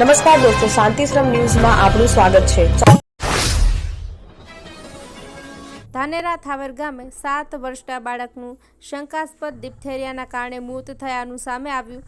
નમસ્કાર દોસ્તો શાંતિશ્રમ ન્યૂઝમાં આપનું સ્વાગત છે. ધાનેરા થાવર ગામે સાત વર્ષના બાળકનું શંકાસ્પદ ડિપ્થેરિયાના કારણે મોત થયાનું સામે આવ્યું.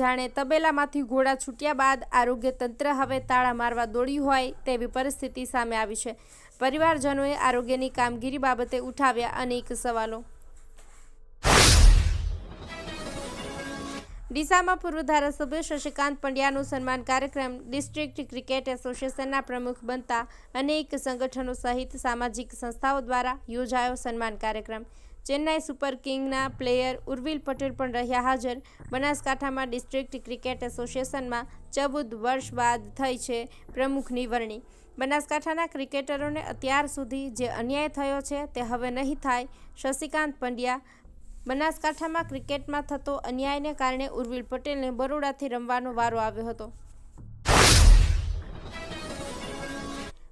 જાણે તબેલામાંથી ઘોડા છૂટ્યા બાદ આરોગ્ય તંત્ર હવે તાળા મારવા દોડ્યું હોય તેવી પરિસ્થિતિ સામે આવી છે. પરિવારજનોએ આરોગ્યની કામગીરી બાબતે ઉઠાવ્યા અનેક સવાલો. ડીસામાં પૂર્વ ધારાસભ્ય શશિકાંત પંડ્યાનું સન્માન કાર્યક્રમ ડિસ્ટ્રિક્ટ ક્રિકેટ એસોસિએશનના પ્રમુખ બનતા અનેક સંગઠનો સહિત સામાજિક સંસ્થાઓ દ્વારા યોજાયો સન્માન કાર્યક્રમ. ચેન્નાઈ સુપર કિંગના પ્લેયર ઉર્વિલ પટેલ પણ રહ્યા હાજર. બનાસકાંઠામાં ડિસ્ટ્રિક્ટ ક્રિકેટ એસોસિએશનમાં ચૌદ વર્ષ બાદ થઈ છે પ્રમુખની વરણી. બનાસકાંઠાના ક્રિકેટરોને અત્યાર સુધી જે અન્યાય થયો છે તે હવે નહીં થાય. શશિકાંત પંડ્યા બનાસકાંઠામાં ક્રિકેટમાં થતો અન્યાયને કારણે ઉર્વિલ પટેલને બરોડાથી રમવાનો વારો આવ્યો હતો.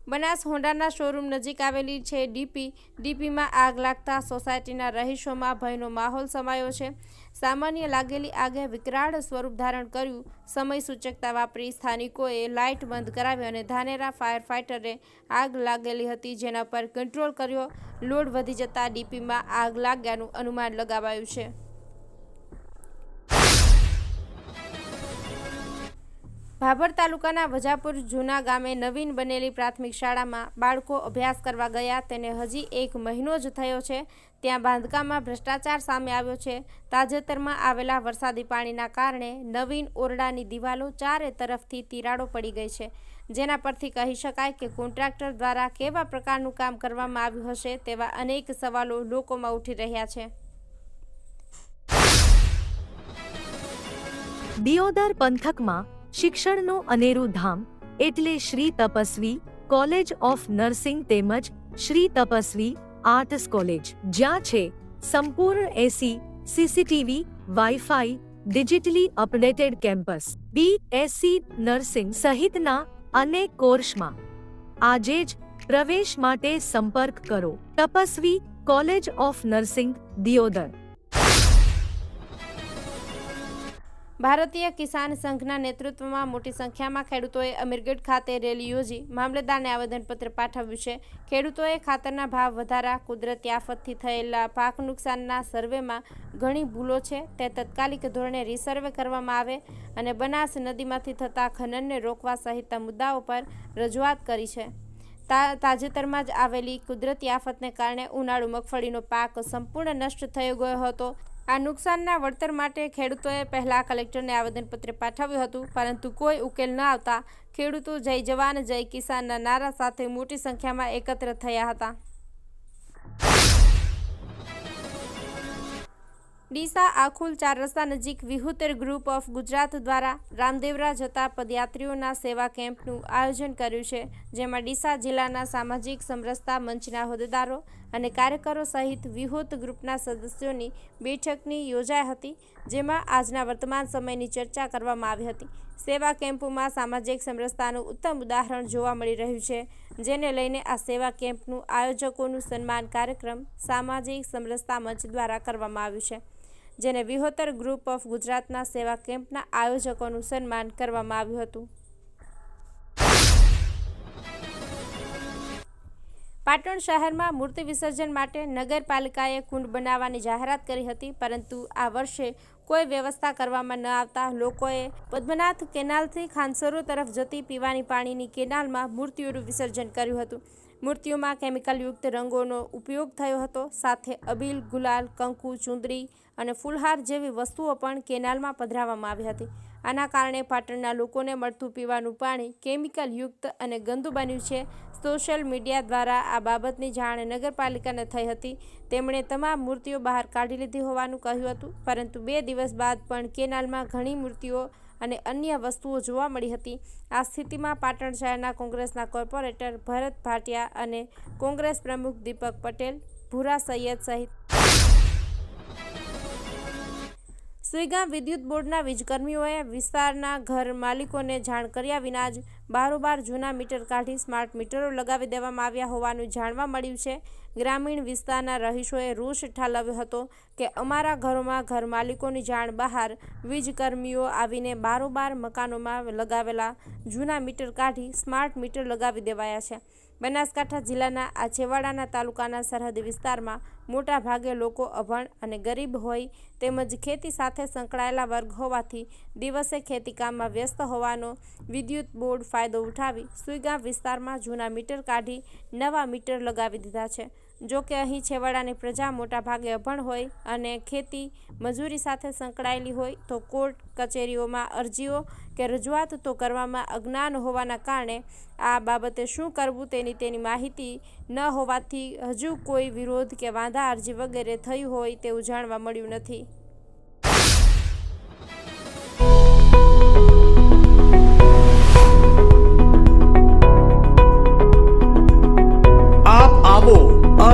બનાસ હોન્ડાના શોરૂમ નજીક આવેલી છે. ડીપી, ડીપીમાં આગ લાગતા સોસાયટીના રહીશોમાં ભયનો માહોલ સમાયો છે. સામાન્ય લાગેલી આગે વિકરાળ સ્વરૂપ ધારણ કર્યું. સમય સૂચકતા વાપરી સ્થાનિકોએ લાઇટ બંધ કરાવી અને ધાનેરા ફાયર ફાઇટરે આગ લાગેલી હતી જેના પર કંટ્રોલ કર્યો. લોડ વધી જતા ડીપીમાં આગ લાગ્યાનું અનુમાન લગાવાયું છે. ભાભર તાલુકાના વજાપુર જૂના ગામે નવીન બનેલી પ્રાથમિક શાળામાં બાળકો અભ્યાસ કરવા ગયા. તેને હજી એક મહિનો જ થયો છે. ત્યાં બાંધકામમાં ભ્રષ્ટાચાર સામે આવ્યો છે. તાજેતરમાં આવેલા વરસાદી પાણીના કારણે નવીન ઓરડાની દિવાલો ચારે તરફથી તિરાડો પડી ગઈ છે. જેના પરથી કહી શકાય કે કોન્ટ્રાક્ટર દ્વારા કેવા પ્રકારનું કામ કરવામાં આવ્યું હશે તેવા અનેક સવાલો લોકોમાં ઉઠી રહ્યા છે. દિયોદર પંથકમાં શિક્ષણનું અનેરું ધામ એટલે Shri Tapasvi College of Nursing તેમજ શ્રી તપસ્વી આર્ટ્સ કોલેજ, જ્યાં છે સંપૂર્ણ AC, CCTV, WiFi, digitally updated campus B SC nursing સહિતના અનેક કોર્સમાં. આજે જ પ્રવેશ માટે સંપર્ક કરો. Tapasvi College of Nursing Deodar. ભારતીય કિસાન સંઘના નેતૃત્વમાં મોટી સંખ્યામાં ખેડૂતોએ અમીરગઢ ખાતે રેલી યોજી મામલતદારને આવેદનપત્ર પાઠવ્યું છે. ખેડૂતોએ ખાતરના ભાવ વધારા, કુદરતી આફતથી થયેલા પાક નુકસાનના સર્વેમાં ઘણી ભૂલો છે. તે તત્કાલિક ધોરણે રિસર્વે કરવામાં આવે અને બનાસ નદીમાંથી થતા ખનનને રોકવા સહિતના મુદ્દાઓ પર રજૂઆત કરી છે. તાજેતરમાં જ આવેલી કુદરતી આફતને કારણે ઉનાળુ મગફળીનો પાક સંપૂર્ણ નષ્ટ થઈ ગયો હતો. આ નુકસાનના વળતર માટે ખેડૂતોએ પહેલા કલેક્ટરને આવેદનપત્ર પાઠવ્યું હતું, પરંતુ કોઈ ઉકેલ ન આવતા ખેડૂતો જય જવાન, જય કિસાનના નારા સાથે મોટી સંખ્યામાં એકત્ર થયા હતા. ડીસા આખુલ ચાર રસ્તા નજીક વિહુતર ગ્રુપ ઓફ ગુજરાત દ્વારા રામદેવરા જતા પદયાત્રીઓના સેવા કેમ્પનું આયોજન કર્યું છે, જેમાં ડીસા જિલ્લાના સામાજિક સમરસતા મંચના હોદ્દેદારો અને કાર્યકરો સહિત વિહુત ગ્રુપના સદસ્યોની બેઠકની યોજાઈ હતી, જેમાં આજના વર્તમાન સમયની ચર્ચા કરવામાં આવી હતી. સેવા કેમ્પોમાં સામાજિક સમરસતાનું ઉત્તમ ઉદાહરણ જોવા મળી રહ્યું છે, જેને લઈને આ સેવા કેમ્પનું આયોજકોનું સન્માન કાર્યક્રમ સામાજિક સમરસતા મંચ દ્વારા કરવામાં આવ્યું છે. જેને વિહોતર ગ્રુપ ઓફ ગુજરાતના સેવા કેમ્પના આયોજકોનું સન્માન કરવામાં આવ્યું હતું. પાટણ શહેરમાં મૂર્તિ વિસર્જન માટે નગરપાલિકાએ કુંડ બનાવવાની જાહેરાત કરી હતી, પરંતુ આ વર્ષે કોઈ વ્યવસ્થા કરવામાં ન આવતા લોકોએ પદ્મનાથ કેનાલથી ખાનસરો તરફ જતી પીવાની પાણીની કેનાલમાં મૂર્તિઓનું વિસર્જન કર્યું હતું. મૂર્તિઓમાં કેમિકલયુક્ત રંગોનો ઉપયોગ થયો હતો. સાથે અબીલ, ગુલાલ, કંકુ, ચુંદરી અને ફૂલહાર જેવી વસ્તુઓ પણ કેનાલમાં પધરાવવામાં આવી હતી. આના કારણે પાટણના લોકોને મળતું પીવાનું પાણી કેમિકલયુક્ત અને ગંદુ બન્યું છે. સોશિયલ મીડિયા દ્વારા આ બાબતની જાણ નગરપાલિકાને થઈ હતી. તેમણે તમામ મૂર્તિઓ બહાર કાઢી લીધી હોવાનું કહ્યું હતું. પરંતુ બે દિવસ બાદ પણ કેનાલમાં ઘણી મૂર્તિઓ અને અન્ય વસ્તુઓ જોવા મળી હતી. આ સ્થિતિમાં પાટણ શહેરના કોંગ્રેસના કોર્પોરેટર ભરત ભાટિયા અને કોંગ્રેસ પ્રમુખ દીપક પટેલ ભૂરા સૈયદ સહિત સુઈગામ વિદ્યુત બોર્ડના વીજકર્મીઓએ વિસ્તારના ઘર માલિકોને જાણ કર્યા વિના જ બારોબાર જૂના મીટર કાઢી સ્માર્ટ મીટરો લગાવી દેવામાં આવ્યા હોવાનું જાણવા મળ્યું છે. ગ્રામીણ વિસ્તારના રહીશોએ રોષ ઠાલવ્યો હતો કે અમારા ઘરોમાં ઘર માલિકોની જાણ બહાર વીજ કર્મીઓ આવીને બારોબાર મકાનોમાં લગાવેલા જૂના મીટર કાઢી સ્માર્ટ મીટર લગાવી દેવાયા છે. બનાસકાંઠા જિલ્લાના આ છેવાડાના તાલુકાના સરહદી વિસ્તારમાં મોટા ભાગે લોકો અભણ અને ગરીબ હોય તેમજ ખેતી સાથે સંકળાયેલા વર્ગ હોવાથી દિવસે ખેતીકામમાં વ્યસ્ત હોવાનો વિદ્યુત બોર્ડ ફાયદો ઉઠાવી સુઈગામ વિસ્તારમાં જૂના મીટર કાઢી નવા મીટર લગાવી દીધા છે. જો કે અહીં છેવાડાની પ્રજા મોટા ભાગે અભણ હોય અને ખેતી મજૂરી સાથે સંકળાયેલી હોય, તો કોર્ટ કચેરીઓમાં અરજીઓ કે રજૂઆત તો કરવામાં અજ્ઞાન હોવાના કારણે આ બાબતે શું કરવું તેની તેની માહિતી ન હોવાથી હજુ કોઈ વિરોધ કે વાંધા અરજી વગેરે થઈ હોય તેવું જાણવા મળ્યું નથી.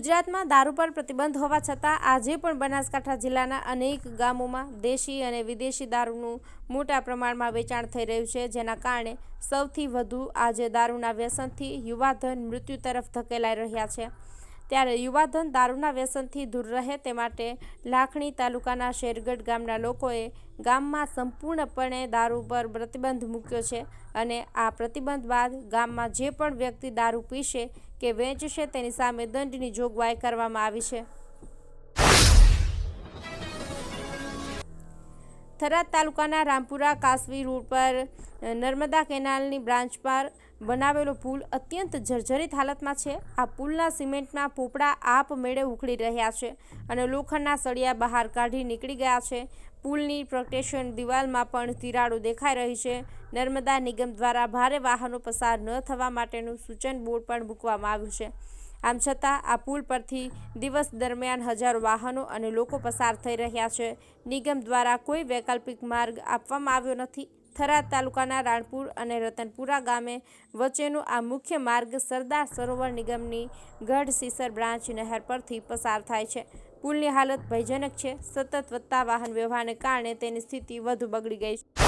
ગુજરાતમાં દારૂ પર પ્રતિબંધ હોવા છતાં આજે પણ બનાસકાંઠા જિલ્લાના અનેક ગામોમાં દેશી અને વિદેશી દારૂનું મોટા પ્રમાણમાં વેચાણ થઈ રહ્યું છે, જેના કારણે સૌથી વધુ આજે દારૂના વ્યસનથી યુવાધન મૃત્યુ તરફ ધકેલાઈ રહ્યા છે. ત્યારે યુવાધન દારૂના વ્યસનથી દૂર રહે તે માટે લાખણી તાલુકાના શેરગઢ ગામના લોકોએ ગામમાં સંપૂર્ણપણે દારૂ પર પ્રતિબંધ મૂક્યો છે અને આ પ્રતિબંધ બાદ ગામમાં જે પણ વ્યક્તિ દારૂ પીશે કે વેચશે તેની સામે દંડની જોગવાઈ કરવામાં આવી છે. થરાદ તાલુકાના રામપુરા કાસવી રોડ પર નર્મદા કેનાલની બ્રાન્ચ પર બનાવેલો પુલ અત્યંત જર્જરિત હાલતમાં છે. આ પુલના સિમેન્ટના પોપડા આપમેળે ઉખડી રહ્યા છે અને લોખંડના સળિયા બહાર કાઢી નીકળી ગયા છે. પુલની પ્રોટેક્શન દિવાલમાં પણ તિરાડો દેખાઈ રહી છે. નર્મદા નિગમ દ્વારા ભારે વાહનો પસાર ન થવા માટેનું સૂચન બોર્ડ પણ મૂકવામાં આવ્યું છે. આમ છતાં, આ પુલ પરથી દિવસ દરમિયાન હજારો વાહનો અને લોકો પસાર થઈ રહ્યા છે. નિગમ દ્વારા કોઈ વૈકલ્પિક માર્ગ આપવામાં આવ્યો નથી. થરાદ તાલુકાના રાણપુર અને રતનપુરા ગામે વચ્ચેનો આ મુખ્ય માર્ગ સરદાર સરોવર નિગમની ગઢ સીસર બ્રાન્ચ નહેર પરથી પસાર થાય છે. પુલની હાલત ભયજનક છે. સતત વધતા વાહન વ્યવહારને કારણે તેની સ્થિતિ વધુ બગડી ગઈ છે.